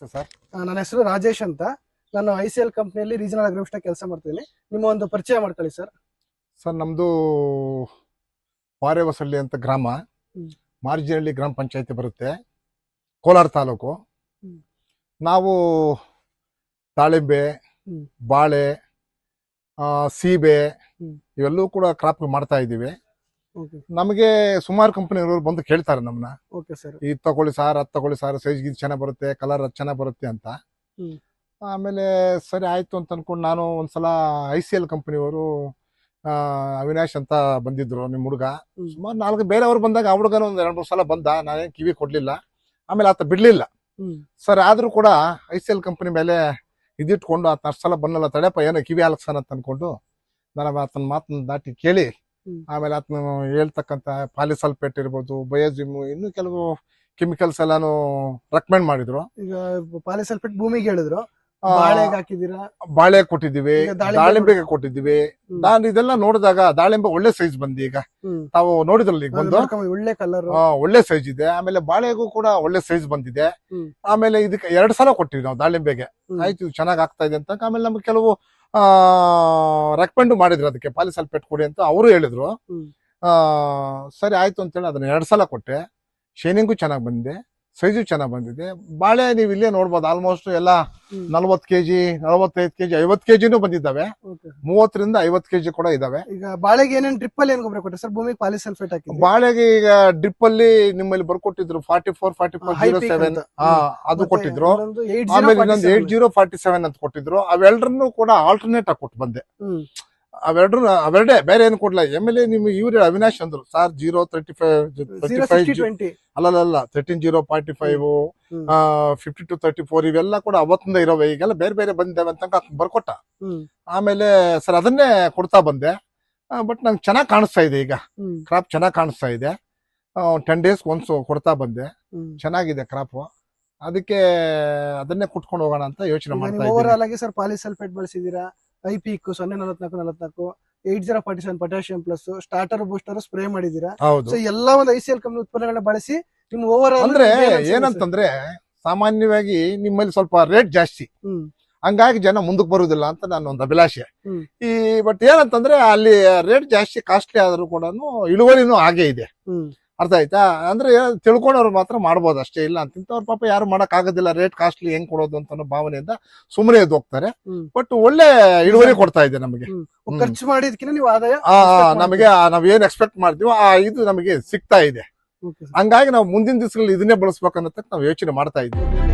Sir ನನ್ನ ಹೆಸರು ರಾಜೇಶ್ ಅಂತ. ನಾನು ಐ ಸಿ ಎಲ್ ಕಂಪ್ನಿಯಲ್ಲಿ ರೀಜನಲ್ ಅಗ್ರಿಮಿಸ್ಟ್ ಕೆಲಸ ಮಾಡ್ತೀನಿ ನಿಮ್ಮ ಒಂದು ಪರಿಚಯ ಮಾಡ್ಕೊಳ್ಳಿ ಸರ್. ಸರ್ ನಮ್ಮದು ಪಾರೇವಸಳ್ಳಿ ಅಂತ ಗ್ರಾಮ. ಮಾರ್ಜಿಹಳ್ಳಿ ಗ್ರಾಮ ಪಂಚಾಯತಿ ಬರುತ್ತೆ. ಕೋಲಾರ ತಾಲೂಕು. ನಾವು ದಾಳಿಂಬೆ ಬಾಳೆ ಸೀಬೆ. ಇವೆಲ್ಲವೂ ಕೂಡ ಕ್ರಾಪ್ ಮಾಡ್ತಾ ಇದ್ದೀವಿ. ನಮಗೆ ಸುಮಾರು ಕಂಪನಿ ಬಂದು ಕೇಳ್ತಾರೆ ನಮ್ಮನ್ನ ಓಕೆ ಸರ್ ಇದು ತಗೊಳ್ಳಿ ಸಾರ್ ಅದು ತಗೊಳ್ಳಿ ಸಾರ್ ಸೈಜ್ ಗಿಜ್ ಚೆನ್ನಾಗಿ ಬರುತ್ತೆ ಕಲರ್ ಅದು ಚೆನ್ನಾಗಿ ಬರುತ್ತೆ ಅಂತ. ಹ್ಮ್. ಆಮೇಲೆ ಸರಿ ಆಯ್ತು ಅಂತ ಅನ್ಕೊಂಡು ನಾನು ಒಂದ್ಸಲ ಐ ಸಿ ಎಲ್ ಕಂಪನಿಯವರು ಅವಿನಾಶ್ ಅಂತ ಬಂದಿದ್ರು ನಿಮ್ಮ ಹುಡುಗ. ಹ್ಮ್. ಸುಮಾರು ನಾಲ್ಕು ಬೇರೆಯವ್ರು ಬಂದಾಗ ಆ ಹುಡುಗನ ಒಂದು ಎರಡು ಮೂರು ಸಲ ಬಂದ ನಾನೇನು ಕಿವಿ ಕೊಡ್ಲಿಲ್ಲ. ಆಮೇಲೆ ಆತ ಬಿಡ್ಲಿಲ್ಲ. ಹ್ಮ್. ಸರ್ ಆದ್ರೂ ಕೂಡ ಐ ಸಿ ಎಲ್ ಕಂಪನಿ ಮೇಲೆ ಇದಿಟ್ಕೊಂಡು ಆತ ಅಷ್ಟು ಸಲ ಬಂದಲ್ಲ ತಡೆಯಪ್ಪ ಏನೋ ಕಿವಿ ಆಲಕ್ಸನ ಅಂತ ಅನ್ಕೊಂಡು ನಾನು ಆತನ ಮಾತನ್ನ ದಾಟಿ ಕೇಳಿ. ಆಮೇಲೆ ಅದನ್ನ ಹೇಳ್ತಕ್ಕಂತ ಪಾಲಿಸಲ್ಪೇಟ್ ಇರ್ಬೋದು ಬಯೋಜಿಮ್ ಇನ್ನು ಕೆಲವು ಕೆಮಿಕಲ್ಸ್ ಎಲ್ಲಾನು ರೆಕಮೆಂಡ್ ಮಾಡಿದ್ರು. ಈಗ ಪಾಲಿಸಲ್ಪೇಟ್ ಭೂಮಿಗೆ ಹೇಳಿದ್ರು. ಬಾಳೆಗೆ ಹಾಕಿದೀರಾ ಬಾಳೆ ಕೊಟ್ಟಿದ್ದೀವಿ ದಾಳಿಂಬೆಗೆ ಕೊಟ್ಟಿದ್ದೀವಿ. ನಾನು ಇದೆಲ್ಲ ನೋಡಿದಾಗ ದಾಳಿಂಬೆ ಒಳ್ಳೆ ಸೈಜ್ ಬಂದಿ ಈಗ. ತಾವು ನೋಡಿದ್ರಲ್ಲ ಈಗ ಬಂದು? ಒಳ್ಳೆ ಕಲರ್ ಒಳ್ಳೆ ಸೈಜ್ ಇದೆ. ಆಮೇಲೆ ಬಾಳೆಗೂ ಕೂಡ ಒಳ್ಳೆ ಸೈಜ್ ಬಂದಿದೆ. ಆಮೇಲೆ ಇದಕ್ಕೆ ಎರಡ್ ಸಲ ಕೊಟ್ಟಿವಿ ನಾವು ದಾಳಿಂಬೆಗೆ. ಆಯ್ತು ಚೆನ್ನಾಗ್ ಆಗ್ತಾ ಇದೆ ಅಂತ. ಆಮೇಲೆ ನಮ್ಗೆ ಕೆಲವು ರೆಕಮೆಂಡ್ ಮಾಡಿದ್ರು ಅದಕ್ಕೆ ಪಾಲಿಸಲ್ಪೇಟ್ ಕೊಡಿ ಅಂತ ಅವರು ಹೇಳಿದ್ರು. ಆ ಸರಿ ಆಯ್ತು ಅಂತೇಳಿ ಅದನ್ನ ಎರಡು ಸಲ ಕೊಟ್ಟೆ. ಶೈನಿಂಗು ಚೆನ್ನಾಗಿ ಬಂದಿದೆ. ಸೈಜು ಚೆನ್ನಾಗ್ ಬಂದಿದೆ. ಬಾಳೆ ನೀವು ಇಲ್ಲೇ ನೋಡ್ಬೋದು. ಆಲ್ಮೋಸ್ಟ್ ಎಲ್ಲ ನಲ್ವತ್ ಕೆಜಿ ನಲವತ್ತೈದು ಕೆಜಿ ಐವತ್ ಕೆಜಿನೂ ಬಂದಿದ್ದಾವೆ. ಮೂವತ್ತರಿಂದ ಐವತ್ ಕೆಜಿ ಕೂಡ ಇದಾವೆ ಈಗ ಬಾಳೆಗೆ ಏನೇನು ಡ್ರಿಪ್ ಅಲ್ಲಿ ಏನ್ ಗೊಬ್ಬರ ಕೊಟ್ಟರೆ ಸರ್ ಭೂಮಿಗೆ ಪಾಲಿಸಲ್ಫೇಟ್ ಹಾಕಿ ಬಾಳೆಗೆ ಈಗ ಡ್ರಿಪ್ ಅಲ್ಲಿ ನಿಮ್ಮಲ್ಲಿ ಬರ್ಕೊಟ್ಟಿದ್ರು forty four forty four zero seven ಅದು ಕೊಟ್ಟಿದ್ರು. 80 ಆಮೇಲೆ ಇನ್ನೊಂದು 47. ಏಟ್ ಜೀರೋ ಫಾರ್ಟಿ ಸೆವೆನ್ ಅಂತ ಕೊಟ್ಟಿದ್ರು. ಅವೆಲ್ಲರನ್ನೂ ಕೂಡ ಆಲ್ಟರ್ನೇಟ್ ಆಗಿ ಕೊಟ್ಟು ಬಂದೆ. ಅವೆರಡು ಅವೆರಡೇ ಬೇರೆ ಏನು ಕೊಡ್ಲ? ಎ ನಿಮ್ಗೆ ಇವ್ರು ಅವಿನಾಶ್ ಅಂದ್ರು. Sir zero thirty five thirty ಅಲ್ಲ ಫೈವ್ ಅಲ್ಲಲ್ಲ thirteen zero forty five. Fifty two thirty four ಇವೆಲ್ಲ ಕೂಡ ಅವತ್ತಿಂದ ಇರೋವೆ. ಈಗೆಲ್ಲ ಬೇರೆ ಬೇರೆ ಬಂದಿದ್ದಾವೆ ಅಂತ ಬರ್ಕೊಟ್ಟ. ಆಮೇಲೆ ಸರ್ ಅದನ್ನೇ ಕೊಡ್ತಾ ಬಂದೆ. ಬಟ್ ನಂಗೆ ಚೆನ್ನಾಗಿ ಕಾಣಿಸ್ತಾ ಇದೆ ಈಗ. ಕ್ರಾಪ್ ಚೆನ್ನಾಗಿ ಕಾಣಿಸ್ತಾ ಇದೆ. ಟೆನ್ ಡೇಸ್ ಒನ್ಸ್ ಕೊಡ್ತಾ ಬಂದೆ. ಚೆನ್ನಾಗಿದೆ ಕ್ರಾಪ್ ಅದಕ್ಕೆ ಅದನ್ನೇ ಕುಟ್ಕೊಂಡು ಹೋಗೋಣ ಅಂತ ಯೋಚನೆ ಮಾಡ್ತಾ ಓವರ್ ಆಲ್ ಆಗಿ ಸರ್ ಪಾಲಿಸಲ್ಫೇಟ್ ಬಳಸಿದೀರಾ ಐ ಪಿಕ್ ಸೊನ್ನೆ ನಲವತ್ನಾಲ್ಕು ನಲವತ್ನಾಲ್ಕು eight zero forty seven potassium plus starter booster spray ಮಾಡಿದೀರಾ ಹೌದು. ಸೊ ಎಲ್ಲಾ ಒಂದು ಐ ಸಿ ಎಲ್ ಕಂಪನಿ ಉತ್ಪನ್ನಗಳನ್ನ ಬಳಸಿ ನಿಮ್ ಓವರ್ ಅಂದ್ರೆ ಏನಂತಂದ್ರೆ ಸಾಮಾನ್ಯವಾಗಿ ನಿಮ್ಮಲ್ಲಿ ಸ್ವಲ್ಪ ರೇಟ್ ಜಾಸ್ತಿ. ಹಂಗಾಗಿ ಜನ ಮುಂದಕ್ಕೆ ಬರುವುದಿಲ್ಲ ಅಂತ ನಾನು ಒಂದು ಅಭಿಲಾಷೆ. ಈ ಬಟ್ ಏನಂತಂದ್ರೆ ಅಲ್ಲಿ ರೇಟ್ ಜಾಸ್ತಿ ಕಾಸ್ಟ್ಲಿ ಆದ್ರೂ ಕೂಡ ಇಳುವರಿನೂ ಹಾಗೆ ಇದೆ. ಅರ್ಥ ಆಯ್ತಾ? ಅಂದ್ರೆ ತಿಳ್ಕೊಂಡವ್ರು ಮಾತ್ರ ಮಾಡ್ಬೋದು ಅಷ್ಟೇ. ಇಲ್ಲ ಅಂತ ಇಂಥವ್ರ ಪಾಪ ಯಾರು ಮಾಡಕ್ ಆಗೋದಿಲ್ಲ. ರೇಟ್ ಕಾಸ್ಟ್ಲಿ ಹೆಂಗ್ ಕೊಡೋದು ಅಂತ ಭಾವನೆಯಿಂದ ಸುಮ್ಮನೆ ಎದ್ದು ಹೋಗ್ತಾರೆ. ಬಟ್ ಒಳ್ಳೆ ಇಳುವರಿ ಕೊಡ್ತಾ ಇದೆ ನಮಗೆ. ಖರ್ಚು ಮಾಡಿದ್ಕಿನ ನೀವು ಆದಾಯ ನಮಗೆ ನಾವ್ ಏನ್ ಎಕ್ಸ್ಪೆಕ್ಟ್ ಮಾಡ್ತೀವೋ ಆ ಇದು ನಮಗೆ ಸಿಗ್ತಾ ಇದೆ. ಹಂಗಾಗಿ ನಾವು ಮುಂದಿನ ದಿವಸಗಳಲ್ಲಿ ಇದನ್ನೇ ಬಳಸ್ಬೇಕು ಅನ್ನೋದಕ್ಕೆ ನಾವು ಯೋಚನೆ ಮಾಡ್ತಾ ಇದ್ದೀವಿ.